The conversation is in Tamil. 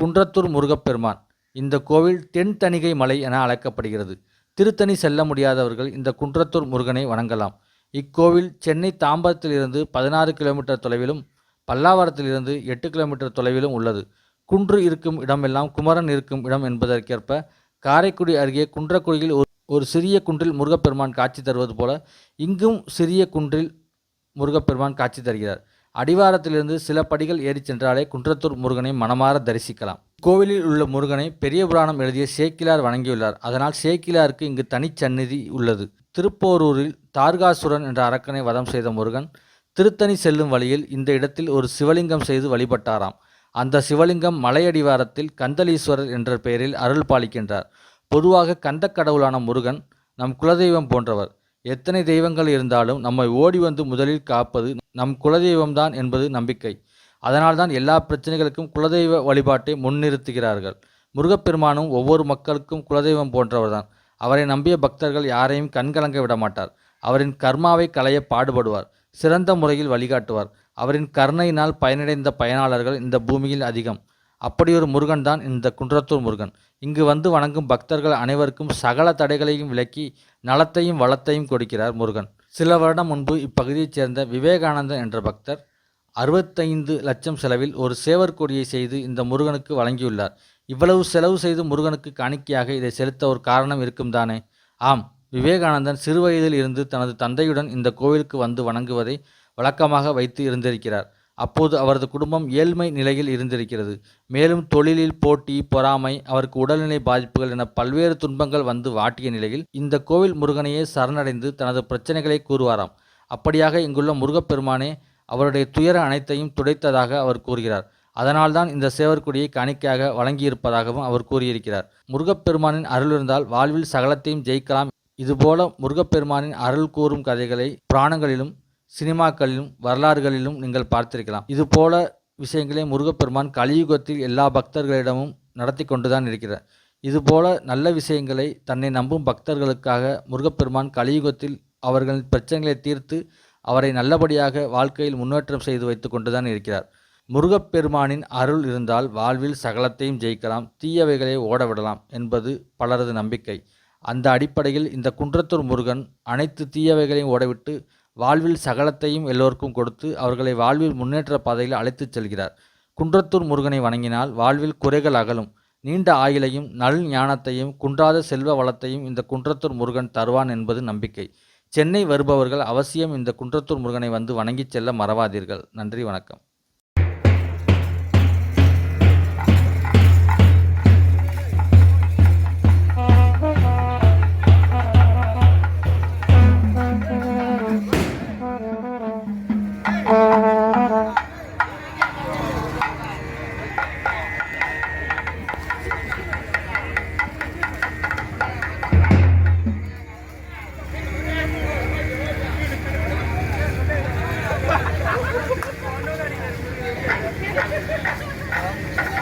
குன்றத்தூர் முருகப்பெருமான். இந்த கோவில் தென்தணிகை மலை என அழைக்கப்படுகிறது. திருத்தணி செல்ல முடியாதவர்கள் இந்த குன்றத்தூர் முருகனை வணங்கலாம். இக்கோவில் சென்னை தாம்பரத்திலிருந்து பதினாறு கிலோமீட்டர் தொலைவிலும் பல்லாவரத்திலிருந்து எட்டு கிலோமீட்டர் தொலைவிலும் உள்ளது. குன்று இருக்கும் இடமெல்லாம் குமரன் இருக்கும் இடம் என்பதற்கேற்ப காரைக்குடி அருகே குன்றக்குடியில் ஒரு ஒரு சிறிய குன்றில் முருகப்பெருமான் காட்சி தருவது போல இங்கும் சிறிய குன்றில் முருகப்பெருமான் காட்சி தருகிறார். அடிவாரத்திலிருந்து சில படிகள் ஏறிச் சென்றாலே குன்றத்தூர் முருகனை மனமார தரிசிக்கலாம். கோவிலில் உள்ள முருகனை பெரிய புராணம் எழுதிய சேக்கிலார் வணங்கியுள்ளார். அதனால் சேக்கிலாருக்கு இங்கு தனிச்சந்நிதி உள்ளது. திருப்போரூரில் தார்காசுரன் என்ற அரக்கனை வதம் செய்த முருகன் திருத்தணி செல்லும் வழியில் இந்த இடத்தில் ஒரு சிவலிங்கம் செய்து வழிபட்டாராம். அந்த சிவலிங்கம் மலையடிவாரத்தில் கந்தலீஸ்வரர் என்ற பெயரில் அருள் பாலிக்கின்றார். பொதுவாக கந்தக் கடவுளான முருகன் நம் குலதெய்வம் போன்றவர். எத்தனை தெய்வங்கள் இருந்தாலும் நம்மை ஓடி வந்து முதலில் காப்பது நம் குலதெய்வம்தான் என்பது நம்பிக்கை. அதனால்தான் எல்லா பிரச்சனைகளுக்கும் குலதெய்வ வழிபாட்டை முன்னிறுத்துகிறார்கள். முருகப்பெருமானும் ஒவ்வொரு மக்களுக்கும் குலதெய்வம் போன்றவர்தான். அவரை நம்பிய பக்தர்கள் யாரையும் கண்கலங்க விட மாட்டார் அவரின் கர்மாவை களைய பாடுபடுவார். சிறந்த முறையில் வழிகாட்டுவார். அவரின் கருணையினால் பயனடைந்த பயனாளர்கள் இந்த பூமியில் அதிகம். அப்படியொரு முருகன் தான் இந்த குன்றத்தூர் முருகன். இங்கு வந்து வணங்கும் பக்தர்கள் அனைவருக்கும் சகல தடைகளையும் விலக்கி நலத்தையும் வளத்தையும் கொடுக்கிறார் முருகன். சில வருடம் முன்பு இப்பகுதியைச் சேர்ந்த விவேகானந்தன் என்ற பக்தர் அறுபத்தைந்து லட்சம் செலவில் ஒரு சேவர் கொடியை செய்து இந்த முருகனுக்கு வழங்கியுள்ளார். இவ்வளவு செலவு செய்து முருகனுக்கு காணிக்கையாக இதை செலுத்த ஒரு காரணம் இருக்கும் தானே? ஆம் விவேகானந்தன் சிறுவயதில் இருந்து தனது தந்தையுடன் இந்த கோவிலுக்கு வந்து வணங்குவதை வழக்கமாக வைத்து இருந்திருக்கிறார். அப்போது அவரது குடும்பம் ஏழ்மை நிலையில் இருந்திருக்கிறது. மேலும் தொழிலில் போட்டி பொறாமை அவருக்கு உடல்நிலை பாதிப்புகள் என பல்வேறு துன்பங்கள் வந்து வாட்டிய நிலையில் இந்த கோவில் முருகனையே சரணடைந்து தனது பிரச்சனைகளை கூறுவாராம். அப்படியாக இங்குள்ள முருகப்பெருமானே அவருடைய துயர அனைத்தையும் துடைத்ததாக அவர் கூறுகிறார். அதனால்தான் இந்த சேவற்குடியை காணிக்கையாக வழங்கியிருப்பதாகவும் அவர் கூறியிருக்கிறார். முருகப்பெருமானின் அருள் இருந்தால் வாழ்வில் சகலத்தையும் ஜெயிக்கலாம். இதுபோல முருகப்பெருமானின் அருள் கூறும் கதைகளை புராணங்களிலும் சினிமாக்களிலும் வரலாறுகளிலும் நீங்கள் பார்த்திருக்கலாம். இதுபோல விஷயங்களை முருகப்பெருமான் கலியுகத்தில் எல்லா பக்தர்களிடமும் நடத்தி கொண்டுதான் இருக்கிறார். இதுபோல நல்ல விஷயங்களை தன்னை நம்பும் பக்தர்களுக்காக முருகப்பெருமான் கலியுகத்தில் அவர்களின் பிரச்சனைகளை தீர்த்து அவரை நல்லபடியாக வாழ்க்கையில் முன்னேற்றம் செய்து வைத்து கொண்டுதான் இருக்கிறார். முருகப்பெருமானின் அருள் இருந்தால் வாழ்வில் சகலத்தையும் ஜெயிக்கலாம் தீயவைகளை ஓடவிடலாம் என்பது பலரது நம்பிக்கை. அந்த அடிப்படையில் இந்த குன்றத்தூர் முருகன் அனைத்து தீயவைகளையும் ஓடவிட்டு வாழ்வில் சகலத்தையும் எல்லோருக்கும் கொடுத்து அவர்களை வாழ்வில் முன்னேற்ற பாதையில் அழைத்துச் செல்கிறார். குன்றத்தூர் முருகனை வணங்கினால் வாழ்வில் குறைகள் அகலும். நீண்ட ஆயுளையும் நல் ஞானத்தையும் குன்றாத செல்வ வளத்தையும் இந்த குன்றத்தூர் முருகன் தருவான் என்பது நம்பிக்கை. சென்னை வருபவர்கள் அவசியம் இந்த குன்றத்தூர் முருகனை வந்து வணங்கிச் செல்ல மறவாதீர்கள். நன்றி வணக்கம். Oh,